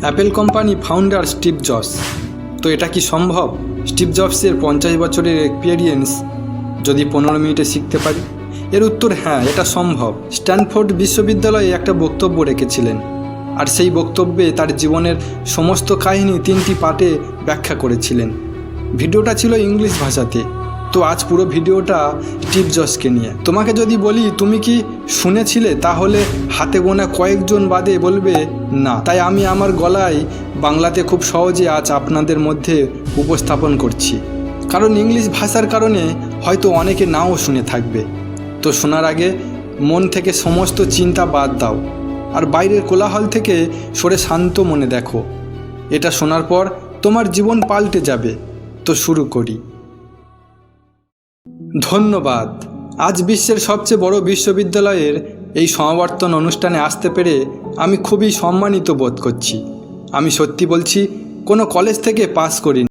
Apple company founder Steve Jobs. তো এটা কি সম্ভব? স্টিভ জবসের পঞ্চাশ বছরের এক্সপিরিয়েন্স যদি পনেরো মিনিটে শিখতে পারি? এর উত্তর হ্যাঁ এটা সম্ভব। স্ট্যানফোর্ড বিশ্ববিদ্যালয়ে একটা বক্তব্য রেখেছিলেন। আর সেই বক্তব্যে তার জীবনের সমস্ত কাহিনী তিনটি পার্টে ব্যাখ্যা করেছিলেন। ভিডিওটা ছিল ইংলিশ ভাষাতে। তো আজ পুরো ভিডিওটা স্টিভ জসকে নিয়ে। তোমাকে যদি বলি, তুমি কি শুনেছিলে? তাহলে হাতে গোনা কয়েকজন বাদে বলবে, না। তাই আমি আমার গলায় বাংলাতে খুব সহজে আজ আপনাদের মধ্যে উপস্থাপন করছি। কারণ ইংলিশ ভাষার কারণে হয়তো অনেকে নাও শুনে থাকবে। তো শোনার আগে মন থেকে সমস্ত চিন্তা বাদ দাও। আর বাইরের কোলাহল থেকে সরে শান্ত মনে দেখো। এটা শোনার পর তোমার জীবন পাল্টে যাবে। তো শুরু করি। ধন্যবাদ। আজ বিশ্বের সবচেয়ে বড় বিশ্ববিদ্যালয়ের এই সমাবর্তন অনুষ্ঠানে আসতে পেরে আমি খুবই সম্মানিত বোধ করছি। আমি সত্যি বলছি, কোনো কলেজ থেকে পাস করিনি।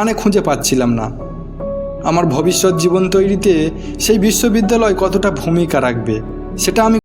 মানে খুঁজে পাচ্ছিলাম না। আমার ভবিষ্যৎ জীবন তৈরিতে সেই বিশ্ববিদ্যালয় কতটা ভূমিকা রাখবে, সেটা আমি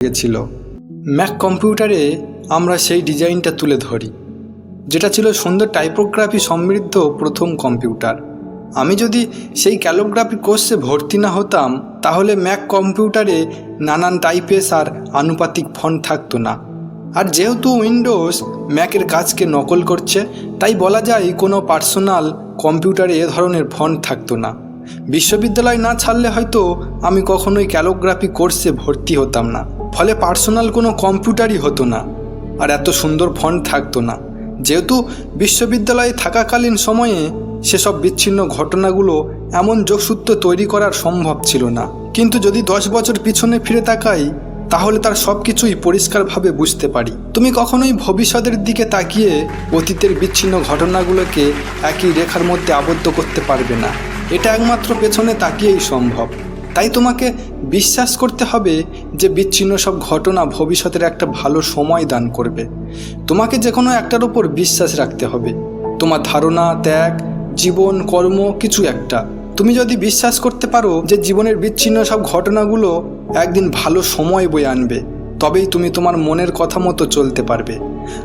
গেছিল ম্যাক কম্পিউটারে আমরা সেই ডিজাইনটা তুলে ধরি, যেটা ছিল সুন্দর টাইপোগ্রাফি সমৃদ্ধ প্রথম কম্পিউটার আমি যদি সেই ক্যালোগ্রাফি কোর্সে ভর্তি না হতাম, তাহলে ম্যাক কম্পিউটারে নানান টাইপেস আর আনুপাতিক ফন্ট থাকতো না। আর যেহেতু উইন্ডোজ ম্যাকের কাজকে নকল করছে, তাই বলা যায় কোনো পার্সোনাল কম্পিউটারে এ ধরনের ফন্ট থাকতো না। বিশ্ববিদ্যালয় না ছাড়লে হয়তো আমি কখনোই ক্যালোগ্রাফি কোর্সে ভর্তি হতাম না। ফলে পার্সোনাল কোনো কম্পিউটারই হতো না। আর এত সুন্দর ফন্ট থাকতো না। যেহেতু বিশ্ববিদ্যালয়ে থাকাকালীন সময়ে সেসব বিচ্ছিন্ন ঘটনাগুলো এমন যোগসূত্র তৈরি করার সম্ভব ছিল না। কিন্তু যদি দশ বছর পিছনে ফিরে তাকাই, তাহলে তার সব কিছুই পরিষ্কারভাবে বুঝতে পারি। তুমি কখনোই ভবিষ্যতের দিকে তাকিয়ে অতীতের বিচ্ছিন্ন ঘটনাগুলোকে একই রেখার মধ্যে আবদ্ধ করতে পারবে না। এটা একমাত্র পেছনে তাকিয়েই সম্ভব। তাই তোমাকে বিশ্বাস করতে হবে যে বিচ্ছিন্ন সব ঘটনা ভবিষ্যতের একটা ভালো সময় দান করবে। তোমাকে যে কোনো একটার উপর বিশ্বাস রাখতে হবে। তোমার ধারণা, ত্যাগ, জীবন, কর্ম কিছু একটা। তুমি যদি বিশ্বাস করতে পারো যে জীবনের বিচ্ছিন্ন সব ঘটনাগুলো একদিন ভালো সময় বয়ে আনবে, তবেই তুমি তোমার মনের কথা মতো চলতে পারবে।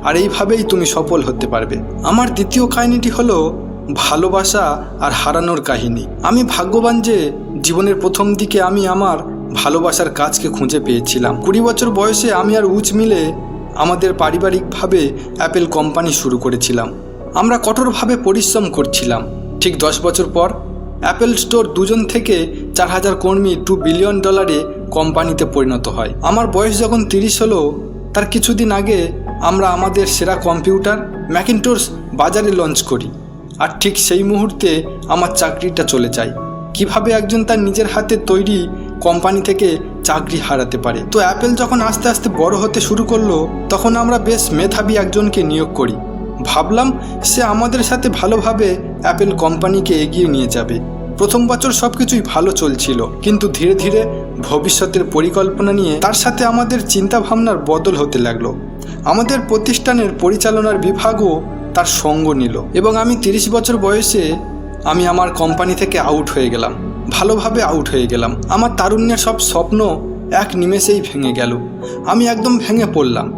আর এইভাবেই তুমি সফল হতে পারবে। আমার দ্বিতীয় কাহিনীটি হলো ভালোবাসা আর হারানোর কাহিনী। আমি ভাগ্যবান যে জীবনের প্রথম দিকে আমি আমার ভালোবাসার কাজকে খুঁজে পেয়েছিলাম। কুড়ি বছর বয়সে আমি আর উচ মিলে আমাদের পারিবারিকভাবে অ্যাপেল কোম্পানি শুরু করেছিলাম। আমরা কঠোরভাবে পরিশ্রম করছিলাম। ঠিক দশ বছর পর অ্যাপেল স্টোর দুজন থেকে চার হাজার কর্মী টু বিলিয়ন ডলারে কোম্পানিতে পরিণত হয়। আমার বয়স যখন তিরিশ হলো, তার কিছুদিন আগে আমরা আমাদের সেরা কম্পিউটার ম্যাকিনটোস বাজারে লঞ্চ করি। আর ঠিক সেই মুহূর্তে আমার চাকরিটা চলে যায়। কীভাবে একজন তার নিজের হাতে তৈরি কোম্পানি থেকে চাকরি হারাতে পারে? তো অ্যাপেল যখন আস্তে আস্তে বড় হতে শুরু করল, তখন আমরা বেশ মেধাবী একজনকে নিয়োগ করি। ভাবলাম সে আমাদের সাথে ভালোভাবে অ্যাপেল কোম্পানিকে এগিয়ে নিয়ে যাবে। প্রথম বছর সব কিছুই ভালো চলছিল, কিন্তু ধীরে ধীরে ভবিষ্যতের পরিকল্পনা নিয়ে তার সাথে আমাদের চিন্তাভাবনার বদল হতে লাগল। আমাদের প্রতিষ্ঠানের পরিচালনার বিভাগও তার সঙ্গ নিল। এবং আমি তিরিশ বছর বয়সে আমি আমার কোম্পানি থেকে আউট হয়ে গেলাম। ভালোভাবে আউট হয়ে গেলাম। আমার তারুণ্যের সব স্বপ্ন এক নিমেষেই ভেঙে গেল। আমি একদম ভেঙে পড়লাম।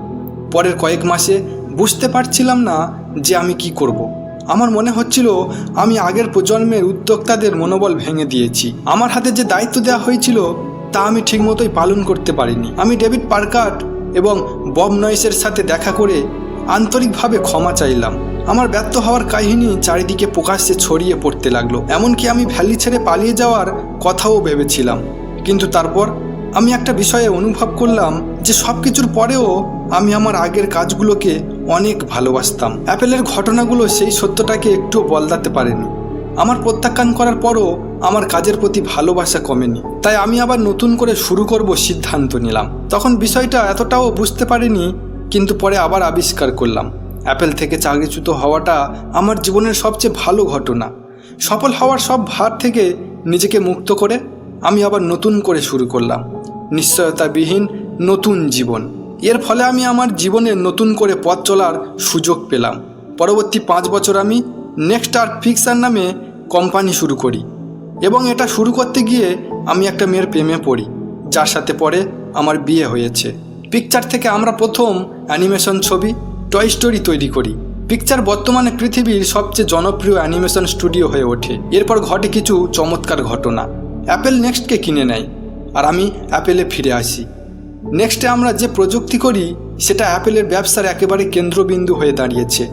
পরের কয়েক মাসে বুঝতে পারছিলাম না যে আমি কি করব। আমার মনে হচ্ছিল আমি আগের প্রজন্মের উদ্যোক্তাদের মনোবল ভেঙে দিয়েছি। আমার হাতে যে দায়িত্ব দেওয়া হয়েছিল তা আমি ঠিকমতোই পালন করতে পারিনি। আমি ডেভিড পার্কার্ট এবং বব নয়েসের সাথে দেখা করে আন্তরিকভাবে ক্ষমা চাইলাম। আমার ব্যর্থ হওয়ার কাহিনী চারিদিকে প্রকাশ্যে ছড়িয়ে পড়তে লাগল। এমনকি আমি ভ্যালি ছেড়ে পালিয়ে যাওয়ার কথাও ভেবেছিলাম। কিন্তু তারপর আমি একটা বিষয়ে অনুভব করলাম যে সব কিছুর পরেও আমি আমার আগের কাজগুলোকে অনেক ভালোবাসতাম। অ্যাপেলের ঘটনাগুলো সেই সত্যটাকে একটুও বলদাতে পারেনি। আমার প্রত্যাখ্যান করার পরও আমার কাজের প্রতি ভালোবাসা কমেনি। তাই আমি আবার নতুন করে শুরু করব সিদ্ধান্ত নিলাম। তখন বিষয়টা এতটাও বুঝতে পারিনি, কিন্তু পরে আবার আবিষ্কার করলাম। অ্যাপেল থেকে চাকরিচ্যুত হওয়াটা আমার জীবনের সবচেয়ে ভালো ঘটনা। সফল হওয়ার সব ভার থেকে নিজেকে মুক্ত করে আমি আবার নতুন করে শুরু করলাম। নিশ্চয়তাবিহীন নতুন জীবন। এর ফলে আমি আমার জীবনে নতুন করে পথ চলার সুযোগ পেলাম। পরবর্তী পাঁচ বছর আমি নেক্সট আর ফিক্সার নামে কোম্পানি শুরু করি এবং এটা শুরু করতে গিয়ে আমি একটা মেয়ের প্রেমে পড়ি, যার সাথে পরে আমার বিয়ে হয়েছে। পিকচার থেকে আমরা প্রথম অ্যানিমেশন ছবি টয় স্টোরি তৈরি করি। পিকচার বর্তমানে পৃথিবীর সবচেয়ে জনপ্রিয় অ্যানিমেশন স্টুডিও হয়ে ওঠে। এরপর ঘটে কিছু চমৎকার ঘটনা। অ্যাপেল নেক্সটকে কিনে নেয়। আর আমি অ্যাপেলে ফিরে আসি। নেক্সটে আমরা যে প্রযুক্তি করি, সেটা অ্যাপেলের ব্যবসার একেবারে কেন্দ্রবিন্দু হয়ে দাঁড়িয়েছে।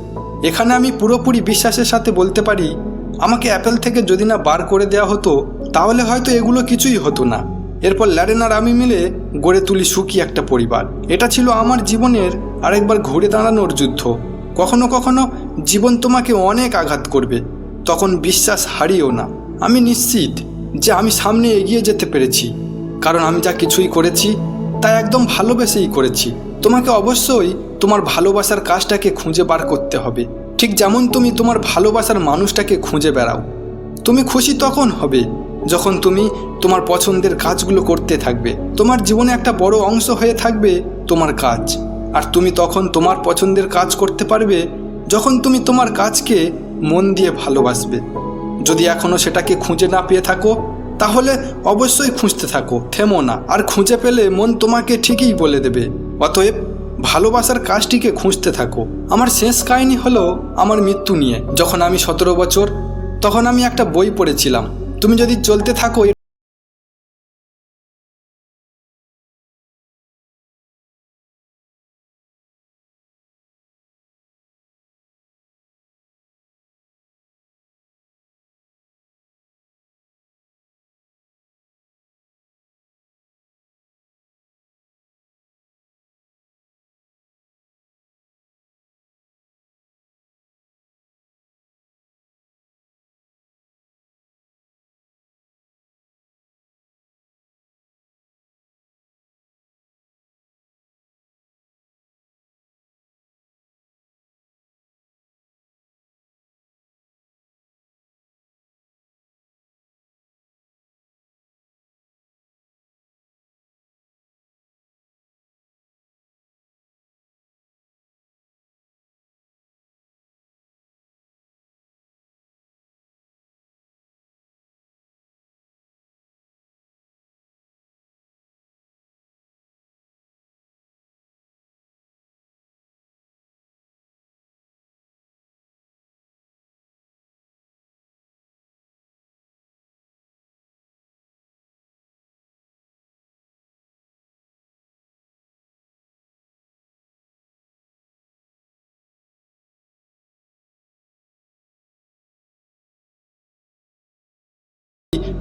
এখানে আমি পুরোপুরি বিশ্বাসের সাথে বলতে পারি, আমাকে অ্যাপেল থেকে যদি না বার করে দেওয়া হতো, তাহলে হয়তো এগুলো কিছুই হতো না। এরপর ল্যারেন আর আমি মিলে গড়ে তুলি সুখী একটা পরিবার। এটা ছিল আমার জীবনের আরেকবার ঘুরে দাঁড়ানোর যুদ্ধ। কখনো কখনো জীবন তোমাকে অনেক আঘাত করবে, তখন বিশ্বাস হারিও না। আমি নিশ্চিত যে আমি সামনে এগিয়ে যেতে পেরেছি, কারণ আমি যা কিছুই করেছি, তা একদম ভালোবেসেই করেছি। তোমাকে অবশ্যই তোমার ভালোবাসার কাজটাকে খুঁজে বার করতে হবে। ঠিক যেমন তুমি তোমার ভালোবাসার মানুষটাকে খুঁজে বেড়াও। তুমি খুশি তখন হবে যখন তুমি তোমার পছন্দের কাজগুলো করতে থাকবে, তোমার জীবনে একটা বড় অংশ হয়ে থাকবে তোমার কাজ। আর তুমি তখন তোমার পছন্দের কাজ করতে পারবে যখন তুমি তোমার কাজকে মন দিয়ে ভালোবাসবে। যদি এখনও সেটাকে খুঁজে না পেয়ে থাকো, তাহলে অবশ্যই খুঁজতে থাকো, থেমো না। আর খুঁজে পেলে মন তোমাকে ঠিকই বলে দেবে। অতএব ভালোবাসার কাজটিকে খুঁজতে থাকো। আমার শেষ কাহিনী হলো আমার মৃত্যু নিয়ে। যখন আমি সতেরো বছর, তখন আমি একটা বই পড়েছিলাম। তুমি যদি চলতে থাকো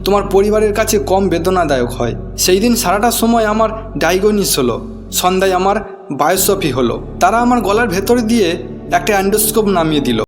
তোমার পরিবারের কাছে কম বেদনাদায়ক হয়। সেই দিন সারাটা সময় আমার ডাইগনিস হলো সন্ধ্যায় আমার বায়োসফি হলো। তারা আমার গলার ভেতর দিয়ে একটা অ্যান্ডোস্কোপ নামিয়ে দিল।